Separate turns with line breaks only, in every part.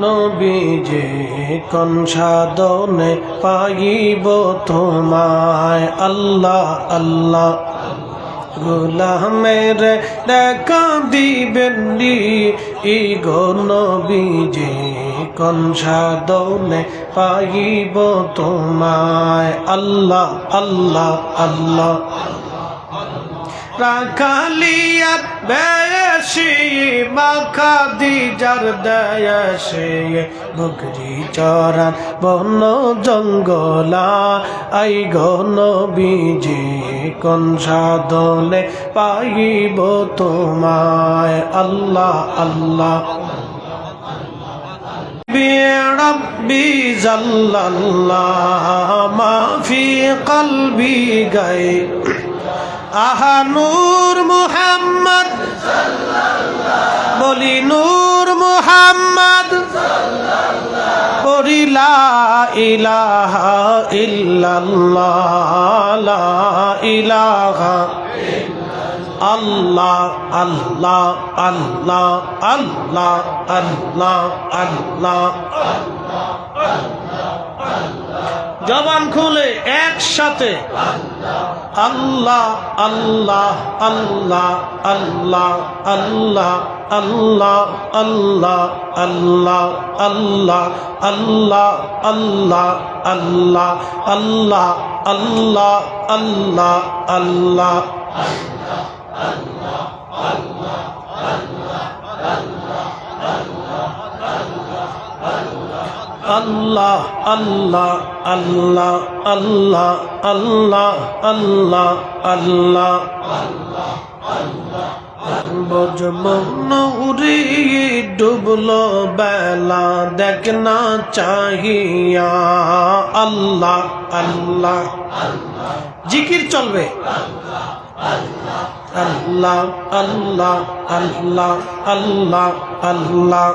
নবীজে কোন সাধনে পাইব তোমায়? আল্লাহ আল্লাহ। গোলামের দেখা দিবেন ই গো নবীজে কোন সাধনে পাইব তোমায়? আল্লাহ আল্লাহ আল্লাহ। রাখালিয়াত বেশি মাখা দিজার দেয়সে বকরি চরান বন জঙ্গলা আই গন বিজে কোন সাধনে পাইব তোমায় আল্লাহ আল্লাহ بربي جل الله ما في قلبي غير আহা নূর মুহাম্মদ বলি নূর মুহাম্মদ পরিলা ইলাহা ইল্লাল্লাহ ইলাহা আল্লাহ আল্লাহ আল্লাহ আল্লাহ আল্লাহ আল্লাহ। জবান খুলে একসাথে আল্লাহ আল্লাহ আল্লাহ আল্লাহ আল্লাহ আল্লাহ আল্লাহ আল্লাহ আল্লাহ আল্লাহ আল্লাহ আল্লাহ আল্লাহ আল্লাহ আল্লাহ আল্লাহ আল্লাহ আল্লাহ আল্লাহ আল্লাহ আল্লাহ আল্লাহ আল্লাহ বজমৌরি ডুবলো বেলা দেখ না চাহিয়া। আল্লাহ আল্লাহ। জিকির চলবে। আল্লাহ আল্লাহ আল্লাহ আল্লাহ আল্লাহ।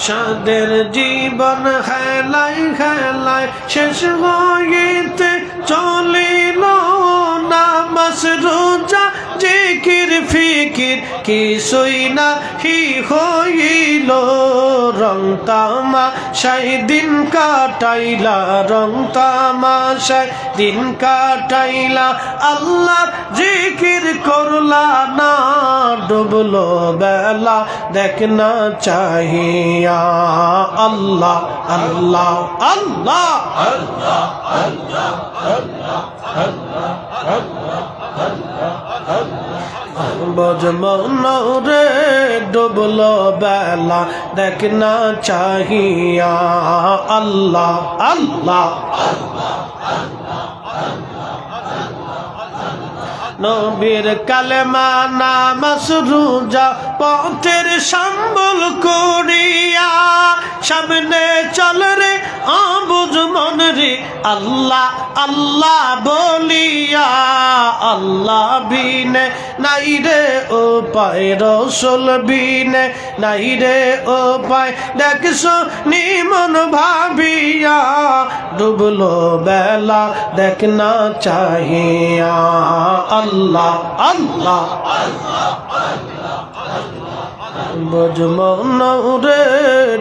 সাদের জীবন খেলাই খেলাই শেষ হইতে চলিল না মশরু জিকির ফিকির কিছুই না হি হইল। রং তামা সাই দিন কাটাইলা, রং তামাশাই দিন কাটাইলা। আল্লাহ জিকির করলা না, ডুবলো বেলা দেখ না চাহিয়া। আল্লাহ আল্লাহ আল্লাহ আল্লাহ আল্লাহ আল্লাহ। বজমন রে ডুবলো বেলা, দেখ না চাহিয়া আল্লাহ আল্লাহ, নবীর কালেমা নামাজ রোজা পথের সম্বল করিয়া সামনে চল রে আবুজ মন আল্লাহ আল্লাহ বলিয়া আল্লাহ বিনে নাই রে ও পায় রসুল বিনে নাই রে ও পায় দেখছ নিমন ভাবিয়া ডুবলো বেলা দেখ না চাহিয়া আল্লাহ আল্লাহ বজমন রে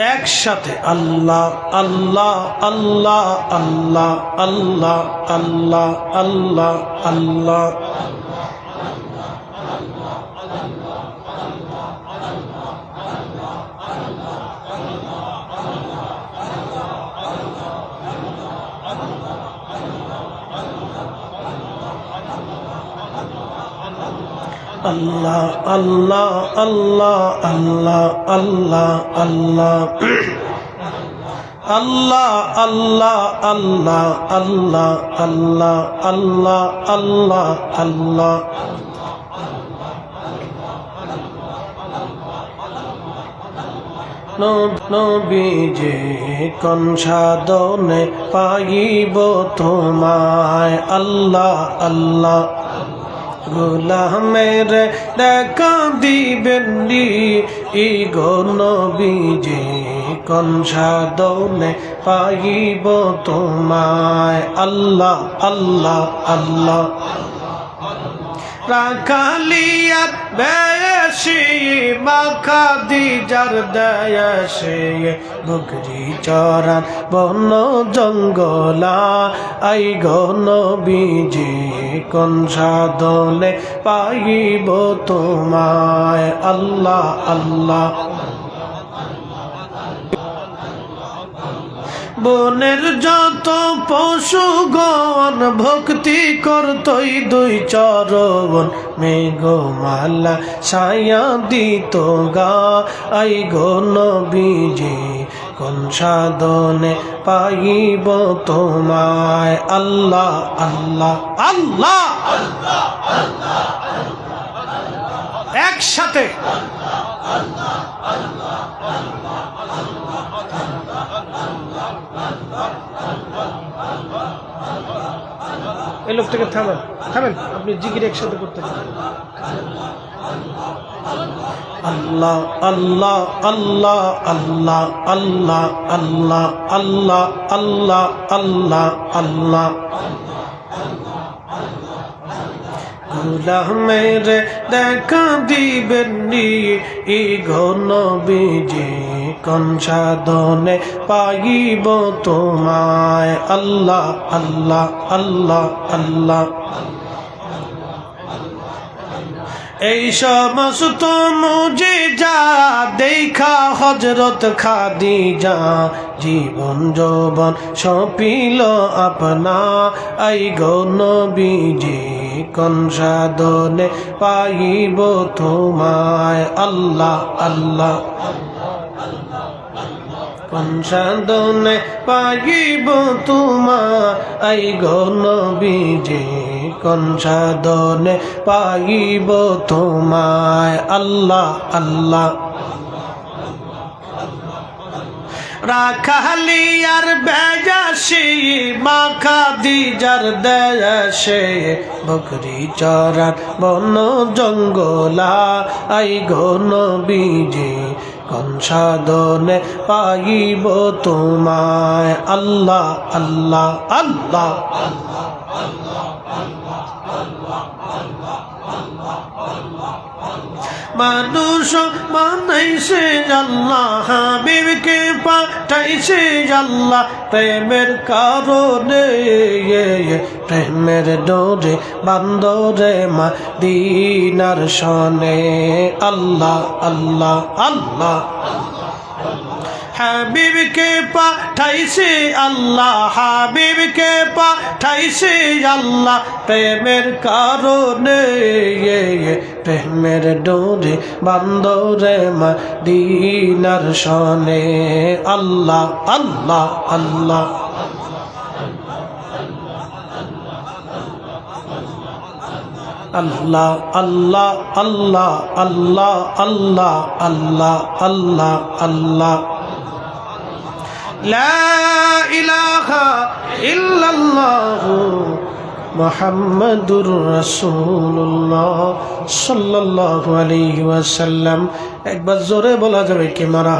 একসাথে আল্লাহ আল্লাহ আল্লাহ আল্লাহ আল্লাহ আল্লাহ আল্লাহ আল্লাহ। আল্লাহ আল্লাহ আল্লাহ আল্লাহ আল্লাহ আল্লাহ আল্লাহ আল্লাহ আল্লাহ আল্লাহ আল্লাহ আল্লাহ আল্লাহ আল্লাহ নবীজে কোন সাধনে পাইব তোমায় আল্লাহ আল্লাহ গোলামের দেখা দিবেন্দি ই গো নবীজি কনসা সাধনে পাইব তোমায়। আল্লাহ আল্লাহ আল্লাহ। রাখালিয়ার বেশি মাখা দিজার দয়াসে বুগরি চরান বন জঙ্গলা আই ঘন বিজে কোন সাধনে পাইব তোমায় আল্লাহ আল্লাহ বনের যত পশুগণ ভক্তি করতই দুই চরণ মেঘমালা ছায়া দিত গা আই ঘন বিজে কোন সাধনে পাইব তোমায় আল্লাহ আল্লাহ আল্লাহ একসাথে এই লোকটাকে থামেন থামেন, আপনি জিকির একসাথে করতে পারেন আল্লাহ আল্লাহ আল্লাহ আল্লাহ আল্লাহ আল্লাহ আল্লাহ আল্লাহ আল্লাহ আল্লাহ। গুলামের দেখা দিবেন ই ঘন বিজে কন সাধনে পাইব তোমায়? আল্লাহ আল্লাহ আল্লাহ আল্লাহ। এই সমস্ত মুজে যা দেখা হজরত খাদি যা জীবন যৌবন সপিল আপনা। আই গণ বিজে কন সাধনে পাইব তোমায়? আল্লাহ আল্লাহ। কনসাদনে পাইব তোমা আই ঘন বিজে কনসাদনে পাইব তোমায় আল্লাহ আল্লাহ। রাখালিয়ার বেজাসি, মাখা দিজার দেয়াসে, বকরি চরান বন জঙ্গলা, আই ঘন বিজে কনসাদনে পাইব তোমায় আল্লাহ আল্লাহ আল্লাহ মানুষ মানাইছে আল্লাহ, হাবিবকে পাঠাইছে আল্লাহ, প্রেমের কারণে প্রেমের ডোরে, বান্দরে মা দিনার সনে আল্লাহ আল্লাহ আল্লাহ। হাবিবকে পাঠাইছে আল্লাহ, হাবিবকে পাঠাইছে আল্লাহ। প্রেমের কারণে প্রেমের ডোরে বান্দরে মা দিনার সনে আল্লাহ আল্লাহ আল্লাহ। আল্লাহ আল্লাহ আল্লাহ আল্লাহ আল্লাহ আল্লাহ আল্লাহ আল্লাহ। لا إله إلا الله محمد رسول الله صلى الله عليه وسلم একবার জোরে বলা যাবে কি মারা